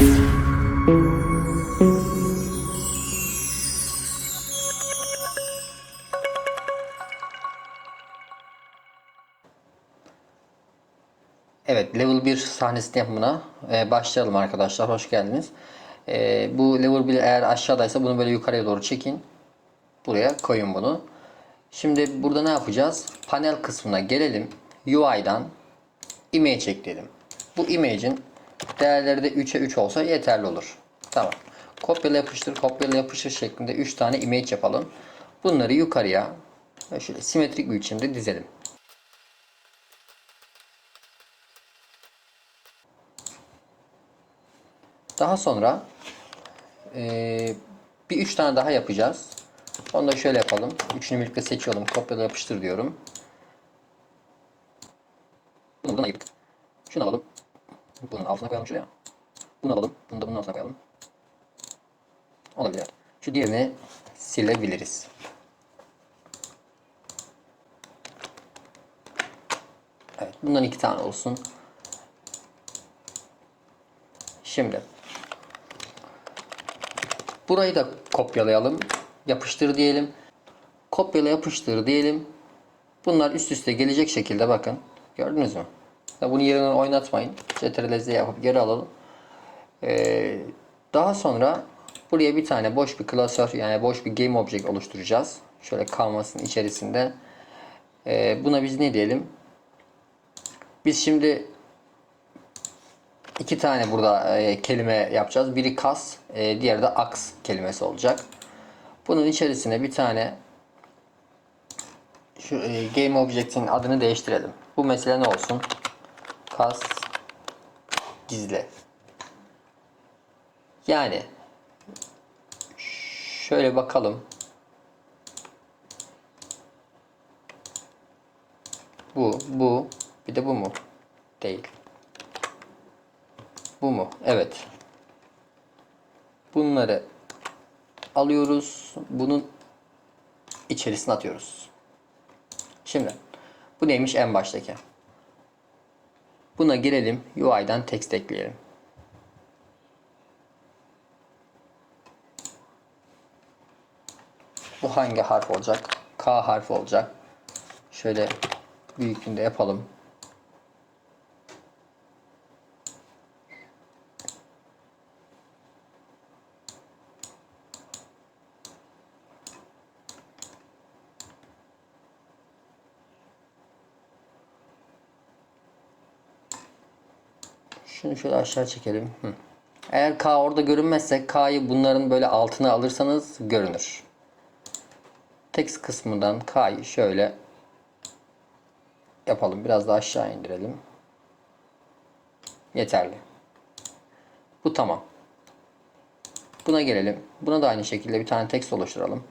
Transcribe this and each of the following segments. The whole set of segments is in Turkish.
Evet, level 1 sahnesinin yapımına e, başlayalım arkadaşlar. Hoş geldiniz. E, bu level 1 eğer aşağıdaysa bunu böyle yukarıya doğru çekin. Buraya koyun bunu. Şimdi burada ne yapacağız? Panel kısmına gelelim. UI'dan image ekleyelim. Bu image'in değerleri de 3'e 3 olsa yeterli olur. Tamam. Kopyala yapıştır, kopyala yapıştır şeklinde 3 tane image yapalım. Bunları yukarıya şöyle simetrik bir biçimde dizelim. Daha sonra eee, bir üç tane daha yapacağız. Onu da şöyle yapalım. Üçünü birlikte seçiyorum. Kopyala yapıştır diyorum. Bunu buradan ayırdık. Şunu alalım. Bunun altına koyalım şuraya. Bunu alalım. Bunu da bunun altına koyalım. Olabilir. Şu diğerini silebiliriz. Evet. Bundan iki tane olsun. Şimdi burayı da kopyalayalım. Yapıştır diyelim. Kopyala yapıştır diyelim. Bunlar üst üste gelecek şekilde bakın. Gördünüz mü? Bunu yerinden oynatmayın. Ctrl Z yapıp geri alalım. Ee, daha sonra buraya bir tane boş bir klasör yani boş bir game object oluşturacağız. Şöyle canvas'ın içerisinde. Ee, buna biz ne diyelim? Biz şimdi iki tane burada e, kelime yapacağız. Biri kas, e, diğeri de aks kelimesi olacak. Bunun içerisine bir tane şu e, game object'in adını değiştirelim. Bu mesele ne olsun? Kas gizle. Yani şöyle bakalım. Bu, bu, bir de bu mu? Değil. Bu mu? Evet. Bunları alıyoruz. Bunun içerisine atıyoruz. Şimdi bu neymiş en baştaki? Buna girelim. UI'dan text ekleyelim. Bu hangi harf olacak? K harfi olacak. Şöyle büyüklüğünde yapalım. Şunu şöyle aşağı çekelim. Hı. Eğer K orada görünmezse K'yı bunların böyle altına alırsanız görünür. Text kısmından K'yı şöyle yapalım. Biraz daha aşağı indirelim. Yeterli. Bu tamam. Buna gelelim. Buna da aynı şekilde bir tane text oluşturalım.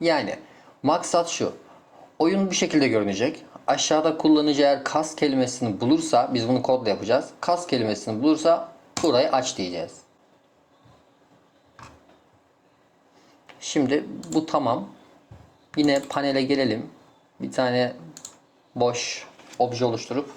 Yani maksat şu. Oyun bu şekilde görünecek. Aşağıda kullanıcı eğer kas kelimesini bulursa biz bunu kodla yapacağız. Kas kelimesini bulursa burayı aç diyeceğiz. Şimdi bu tamam. Yine panele gelelim. Bir tane boş obje oluşturup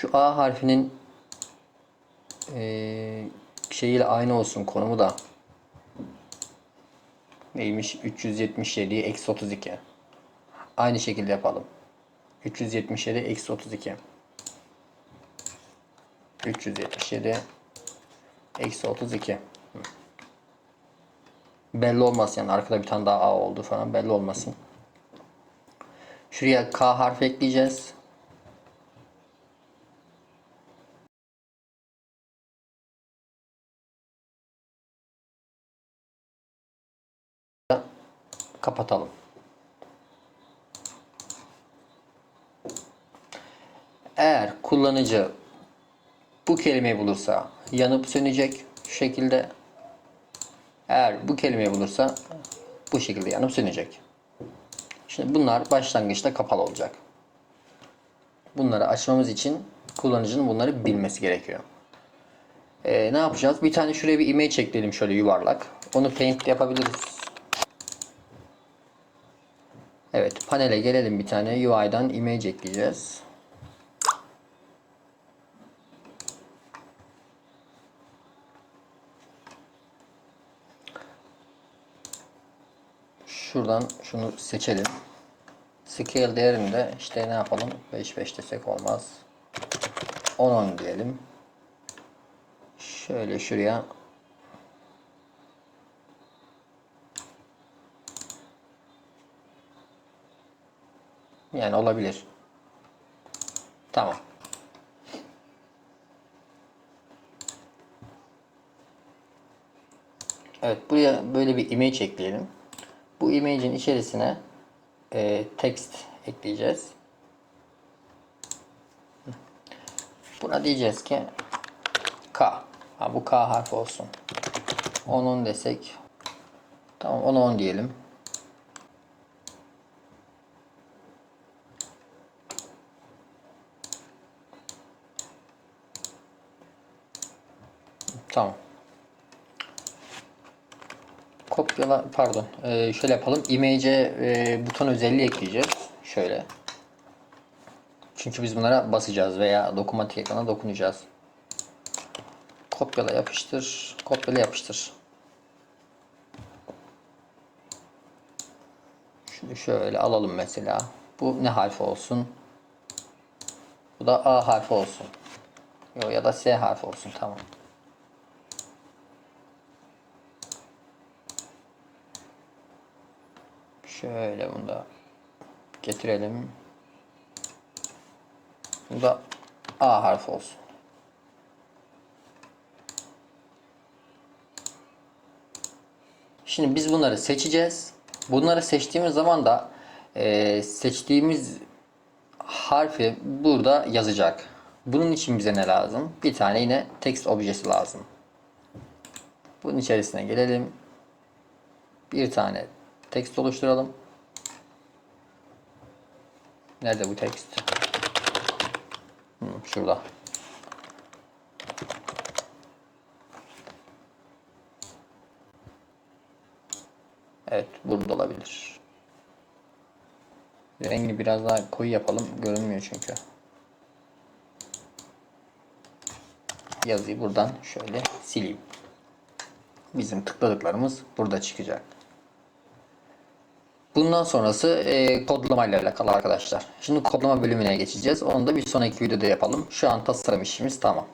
Şu A harfinin eee, şeyiyle aynı olsun konumu da. Neymiş? 377 eksi 32. Aynı şekilde yapalım. 377 eksi 32. 377 eksi 32. Hı. Belli olmasın yani arkada bir tane daha A oldu falan belli olmasın. Şuraya K harfi ekleyeceğiz. Kapatalım. Eğer kullanıcı bu kelimeyi bulursa yanıp sönecek şekilde. Eğer bu kelimeyi bulursa bu şekilde yanıp sönecek. Şimdi bunlar başlangıçta kapalı olacak. Bunları açmamız için kullanıcının bunları bilmesi gerekiyor. Ee, ne yapacağız? Bir tane şuraya bir image ekleyelim şöyle yuvarlak. Onu paint yapabiliriz. Evet panele gelelim bir tane UI'dan image ekleyeceğiz. Şuradan şunu seçelim. Scale değerinde işte ne yapalım? 5 5 desek olmaz. 10 10 diyelim. Şöyle şuraya Yani olabilir. Tamam. Evet buraya böyle bir image ekleyelim. Bu image'in içerisine e, text ekleyeceğiz. Buna diyeceğiz ki K. Ha, bu K harfi olsun. 10 10 desek. Tamam 10 10 diyelim. Tamam. Kopyala pardon. Ee, şöyle yapalım. Image'e e, buton özelliği ekleyeceğiz. Şöyle. Çünkü biz bunlara basacağız veya dokunmatik ekrana dokunacağız. Kopyala yapıştır. Kopyala yapıştır. Şunu şöyle alalım mesela. Bu ne harfi olsun? Bu da A harfi olsun. Yo, ya da S harfi olsun. Tamam. Şöyle bunu da getirelim. Bu da A harfi olsun. Şimdi biz bunları seçeceğiz. Bunları seçtiğimiz zaman da e, seçtiğimiz harfi burada yazacak. Bunun için bize ne lazım? Bir tane yine text objesi lazım. Bunun içerisine gelelim. Bir tane text oluşturalım. Nerede bu text? Hmm, şurada. Evet, burada olabilir. Rengini biraz daha koyu yapalım. Görünmüyor çünkü. Yazıyı buradan şöyle sileyim. Bizim tıkladıklarımız burada çıkacak. Bundan sonrası e, kodlama alakalı arkadaşlar. Şimdi kodlama bölümüne geçeceğiz. Onu da bir sonraki videoda yapalım. Şu an tasarım işimiz tamam.